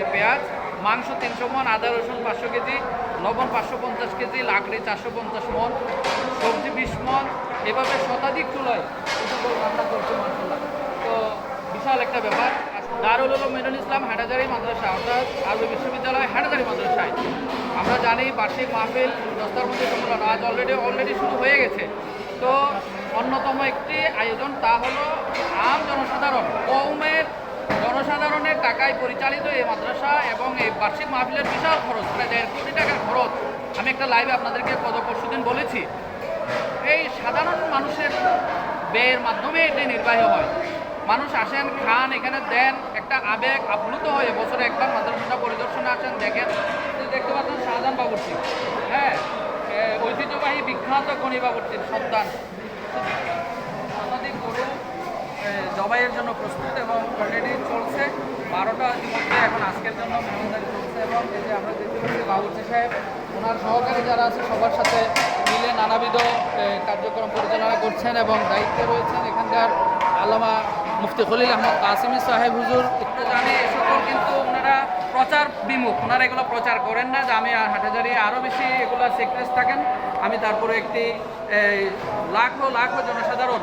KG পেঁয়াজ, মাংস তিনশো মন, আদা, রসুন পাঁচশো কেজি, লবণ পাঁচশো পঞ্চাশ কেজি, লাকড়ি চারশো পঞ্চাশ মন, সবজি বিশ মন, এভাবে শতাধিক চুলায় রান্না করছে মাসাল্লাহ তো বিশাল একটা ব্যাপার। দারুল উলুম মিনুল ইসলাম, হাটাজারি মাদ্রাসা, অর্থাৎ আরবি বিশ্ববিদ্যালয়, হাটাজারি মাদ্রাসায়। আমরা জানি বার্ষিক মাহফিল দস্তারবন্দি সম্মেলন আজ অলরেডি অলরেডি শুরু হয়ে গেছে। তো অন্যতম একটি আয়োজন, তা হলো আম জনসাধারণ কৌমের জনসাধারণের টাকায় পরিচালিত এই মাদ্রাসা এবং এই বার্ষিক মাহফিলের বিশাল খরচ প্রায় দেড় কোটি টাকার খরচ আমি একটা লাইভে আপনাদেরকে গত পরশু বলেছি। এই সাধারণ মানুষের ব্যয়ের মাধ্যমে এটি নির্বাহী হয়। মানুষ আসেন, খান, এখানে দেন, একটা আবেগ আপ্লুত হয়ে বছরে একবার মাদ্রাসাটা পরিদর্শনে আসেন, দেখেন। দেখতে পাচ্ছেন শাহজাহান বাবুর্চি। হ্যাঁ ঐতিহ্যবাহী বিখ্যাত গণি বাবুর্চির সন্তান। গরু জবাইয়ের জন্য প্রস্তুত এবং অলরেডি বারোটা ইতিমধ্যে এখন আজকের জন্য মেহমানদারি এবং এই যে আমরা দেখতে পাচ্ছি বাবুর্চি সাহেব, ওনার সহকারী যারা আছে সবার সাথে মিলে নানাবিধ কার্যক্রম পরিচালনা করছেন এবং দায়িত্বে রয়েছেন এখানকার আল্লামা মুফতি খলিল আহমদ কাসিমি সাহেব হুজুর। জানি এ সকল কিন্তু ওনারা প্রচার বিমুখ, ওনারা এগুলো প্রচার করেন না, যে আমি হাটাজারি আরও বেশি এগুলো সিক্রেস থাকেন। আমি তারপরে একটি লাখো লাখো জনসাধারণ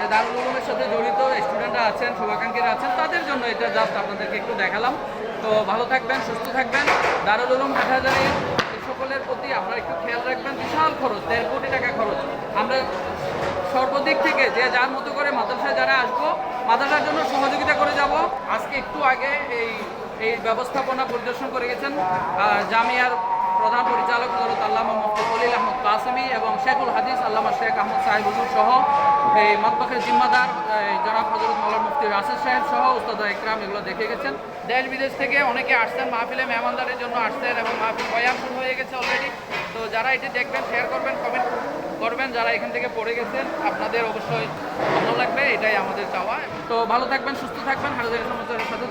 যে দারুল উলুমের সাথে জড়িত স্টুডেন্টরা আছেন, শুভাকাঙ্ক্ষীরা আছেন, তাদের জন্য এটা জাস্ট আপনাদেরকে একটু দেখালাম। তো ভালো থাকবেন, সুস্থ থাকবেন। দারুল উলুম হাটাজারি এই সকলের প্রতি আপনারা একটু খেয়াল রাখবেন, বিশাল খরচ, দেড় কোটি টাকা খরচ। আমরা সর্বদিক থেকে যে যার মতো করে মাদ্রাসায় যারা আসব, মাদ্রাসার জন্য সহযোগিতা করে যাব। আজকে একটু আগে এই এই ব্যবস্থাপনা পরিদর্শন করে গেছেন জামিয়ার প্রধান পরিচালক হজরত আল্লামা মুফতি খলিল আহমদ কাসেমি এবং শেখুল হাদিস আল্লামা শেখ আহমদ সাহেব হুজুর সহ এই মতবাখের জিম্মাদার জনাব হজরত মৌলানা মুফতি রাসেদ সাহেব সহ উস্তাদ ইকরাম এগুলো দেখে গেছেন। দেশ বিদেশ থেকে অনেকে আসছেন, মাহফিলে মেহমানদারের জন্য আসছেন এবং মাহফিল বয়ান শুরু হয়ে গেছে অলরেডি তো যারা এটি দেখবেন শেয়ার করবেন কমেন্ট করবেন, যারা এখান থেকে পড়ে গেছেন, আপনাদের অবশ্যই ভালো লাগবে, এটাই আমাদের চাওয়া। তো ভালো থাকবেন, সুস্থ থাকবেন। হাজারের সমস্যার সাথে